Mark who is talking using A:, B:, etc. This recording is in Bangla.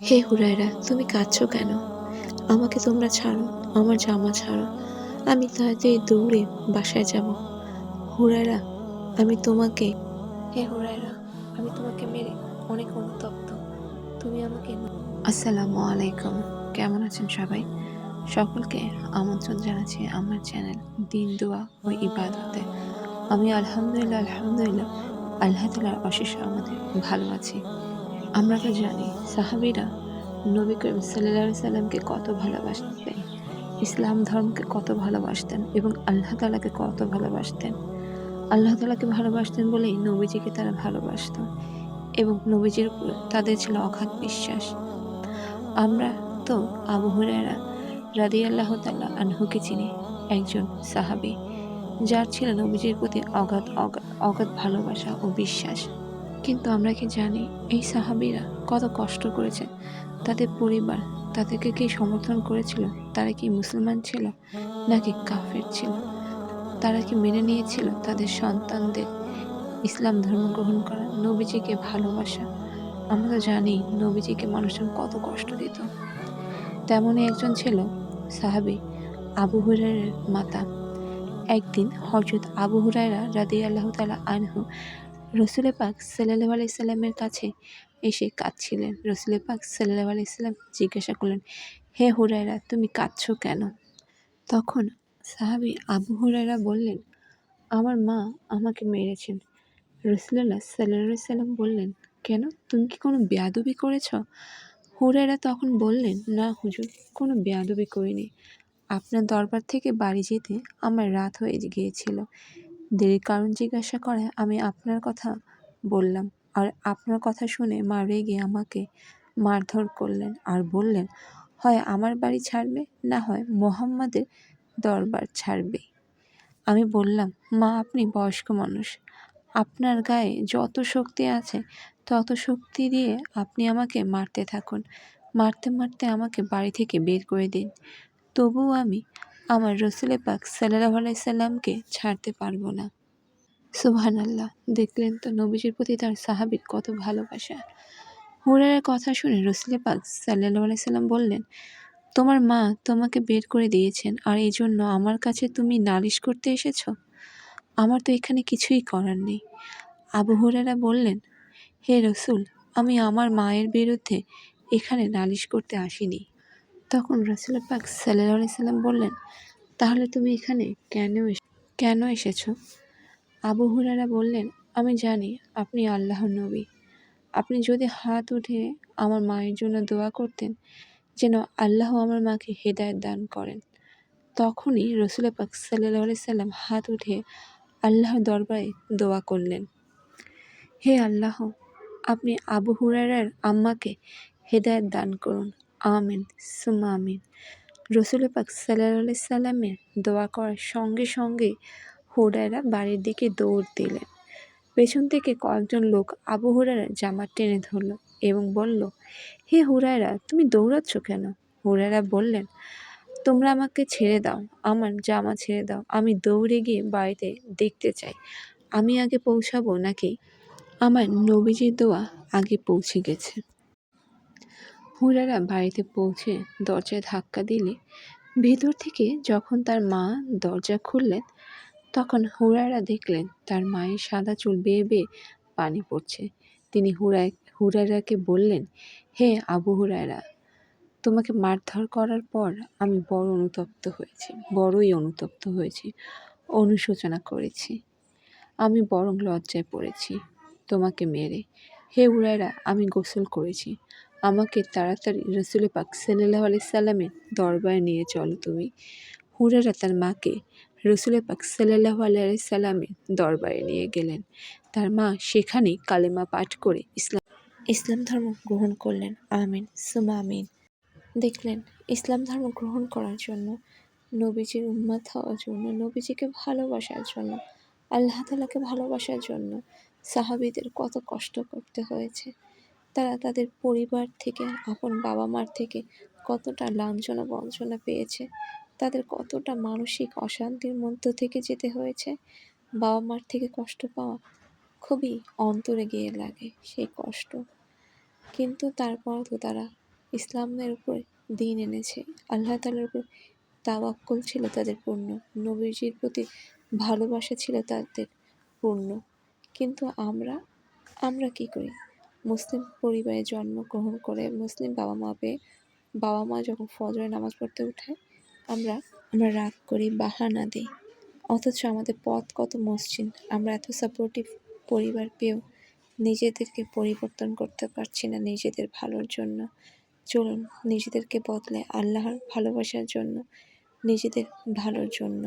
A: হে হুরায়রা তুমি কাঁদছো কেন? আমাকে তোমরা ছাড়ো আমার জামা ছাড়ো। আমি তাড়াতাড়ি দৌড়ে বাসায় যাব। হুরায়রা আমি তোমাকে হে হুরায়রা আমি তোমাকে মেরে অনেক অনুতপ্ত। তুমি আমাকে আসসালামু আলাইকুম। কেমন আছেন সবাই? সকলকে আমন্ত্রণ জানাচ্ছি আমার চ্যানেল দিন দোয়া ও ইবাদতে। আমি আলহামদুলিল্লাহ আলহামদুলিল্লাহ আল্লাহ তালার অশেষ আমাদের ভালো আছি। আমরা তো জানি সাহাবিরা নবী করিম সাল্লাহ সাল্লামকে কত ভালোবাসতেন, ইসলাম ধর্মকে কত ভালোবাসতেন এবং আল্লাহ তালাকে কত ভালোবাসতেন। আল্লাহ তালাকে ভালোবাসতেন বলেই নবীজিকে তারা ভালোবাসত এবং নবীজির উপর তাদের ছিল অগাধ বিশ্বাস। আমরা তো আবু হুরায়রা রাদি আল্লাহ তাল্লাহ আনহুকে চিনি, একজন সাহাবি, যার ছিল নবীজির প্রতি অগাধ অগাধ ভালোবাসা ও বিশ্বাস। কিন্তু আমরা কি জানি এই সাহাবিরা কত কষ্ট করেছে? তাদের পরিবার তাদেরকে কি সমর্থন করেছিল? তারা কি মুসলমান ছিল নাকি কাফের ছিল? তারা কি মেনে নিয়েছিল তাদের সন্তানদের ইসলাম ধর্ম গ্রহণ করা? নবীজিকে ভালোবাসা। আমরা তো জানি নবীজিকে মানুষজন কত কষ্ট দিত। তেমনই একজন ছিল সাহাবি আবু হুরাইরের মাতা। একদিন হজরত আবু হুরায়রা রাদি আল্লাহ তালা আনহু রসুলে পাক সাল্লাহ আলাইসাল্লামের কাছে এসে কাঁদছিলেন। রসুলে পাক সাল্লাহ আলাইসাল্লাম জিজ্ঞাসা করলেন, হে হুরায়রা, তুমি কাঁদছো কেন? তখন সাহাবি আবু হুরায়রা বললেন, আমার মা আমাকে মেরেছেন। রসুল্লাহ সাল্লাহ সাল্লাম বললেন, কেন? তুমি কি কোনো বেয়াদবি করেছ? হুরায়রা তখন বললেন, না হুজুর, কোনো বেয়াদবি করিনি। আপনার দরবার থেকে বাড়ি যেতে আমার রাত হয়ে গিয়েছিল। দেরির কারণ জিজ্ঞাসা করায় আমি আপনার কথা বললাম। আর আপনার কথা শুনে মা রেগে আমাকে মারধর করলেন আর বললেন, হয় আমার বাড়ি ছাড়বে না হয় মোহাম্মদের দরবার ছাড়বে? আমি বললাম, মা, আপনি বয়স্ক মানুষ। আপনার গায়ে যত শক্তি আছে, তত শক্তি দিয়ে আপনি আমাকে মারতে থাকুন। মারতে মারতে আমাকে বাড়ি থেকে বের করে দিন। তবুও আমি আমার রসুলে পাক সাল্লাহ আলাইসাল্লামকে ছাড়তে পারব না। সুবহান আল্লাহ দেখলেন তো নবীজির প্রতি তার সাহাবির কত ভালোবাসা। হুরারের কথা শুনে রসুলে পাক সাল্লাহ আলাইসাল্লাম বললেন, তোমার মা তোমাকে বের করে দিয়েছেন, আর এই জন্য আমার কাছে তুমি নালিশ করতে এসেছ? আমার তো এখানে কিছুই করার নেই। আবু হুরারা বললেন, হে রসুল, আমি আমার মায়ের বিরুদ্ধে এখানে নালিশ করতে আসিনি। তখন রসুল পাক সাল্লাহ সাল্লাম বললেন, তাহলে তুমি এখানে কেন কেন এসেছ? আবু হুরারা বললেন, আমি জানি, আপনি আল্লাহর নবী। আপনি যদি হাত উঠে আমার মায়ের জন্য দোয়া করতেন, যেন আল্লাহ আমার মাকে হেদায়ত দান করেন। তখনই রসুল পাক সাল্লাহ সাল্লাম হাত উঠে আল্লাহর দরবারে দোয়া করলেন। হে আল্লাহ, আপনি আবু হুরারার আম্মাকে হেদায়ত দান করুন। আমিন সুমা আমিন। রসুল পাক সাল্লাহ সাল্লামের দোয়া করার সঙ্গে সঙ্গে হুরায়রা বাড়ির দিকে দৌড় দিলেন। পেছন থেকে কয়েকজন লোক আবু হুরায়রা জামা টেনে ধরল এবং বলল, হে হুরায়রা, তুমি দৌড়াচ্ছ কেন? হুরায়রা বললেন, তোমরা আমাকে ছেড়ে দাও, আমার জামা ছেড়ে দাও, আমি দৌড়ে গিয়ে বাড়িতে দেখতে চাই। আমি আগে পৌঁছাবো নাকি? আমার নবীজির দোয়া আগে পৌঁছে গেছে। হুরারা বাড়িতে পৌঁছে দরজায় ধাক্কা দিলে ভেতর থেকে যখন তার মা দরজা খুললেন, তখন হুরারা দেখলেন তার মায়ের সাদা চুল বেয়ে বেয়ে পানি পড়ছে। তিনি হুরায় হুরারাকে বললেন, হে আবু হুরায়রা তোমাকে মারধর করার পর আমি বড় অনুতপ্ত হয়েছি, বড়ই অনুতপ্ত হয়েছি, অনুশোচনা করেছি। আমি বরং লজ্জায় পড়েছি তোমাকে মেরে। হে উড়াইরা আমি গোসল করেছি। আমাকে তাড়াতাড়ি রসুল পাক সাল্লাহ আলি সাল্লামের দরবারে নিয়ে চলো তুমি। হুরারা তার মাকে রসুল পাক সাল্লাহ সাল্লামের দরবারে নিয়ে গেলেন। তার মা সেখানেই কালেমা পাঠ করে ইসলাম ইসলাম ধর্ম গ্রহণ করলেন। আমিন সুমা আমিন। দেখলেন, ইসলাম ধর্ম গ্রহণ করার জন্য নবীজির উন্মাদ হওয়ার জন্য, নবীজিকে ভালোবাসার জন্য, আল্লাহ তালাকে ভালোবাসার জন্য সাহাবিদের কত কষ্ট করতে হয়েছে। তারা তাদের পরিবার থেকে, আপন বাবা মার থেকে কতটা লাঞ্ছনা বঞ্চনা পেয়েছে, তাদের কতটা মানসিক অশান্তির মধ্য থেকে যেতে হয়েছে বাবা মার থেকে কষ্ট পাওয়া খুবই অন্তরে গিয়ে লাগে সেই কষ্ট। কিন্তু তারপর তো তারা ইসলামের উপর দিন এনেছে, আল্লাহ তালার উপর তাওয়াক্কুল ছিল তাদের পূর্ণ, নবীজির প্রতি ভালোবাসা ছিল তাদের পূর্ণ। কিন্তু আমরা আমরা কি করি? মুসলিম পরিবারে জন্মগ্রহণ করে মুসলিম বাবা মা পেয়ে বাবা মা যখন ফজরে নামাজ পড়তে উঠে, আমরা আমরা রাগ করি, বাহানা দিই। অথচ আমাদের পথ কত মসৃণ। আমরা এত সাপোর্টিভ পরিবার পেয়েও নিজেদেরকে পরিবর্তন করতে পারছি না নিজেদের ভালোর জন্য। চলুন, নিজেদেরকে বদলে আল্লাহর ভালোবাসার জন্য, নিজেদের ভালোর জন্য।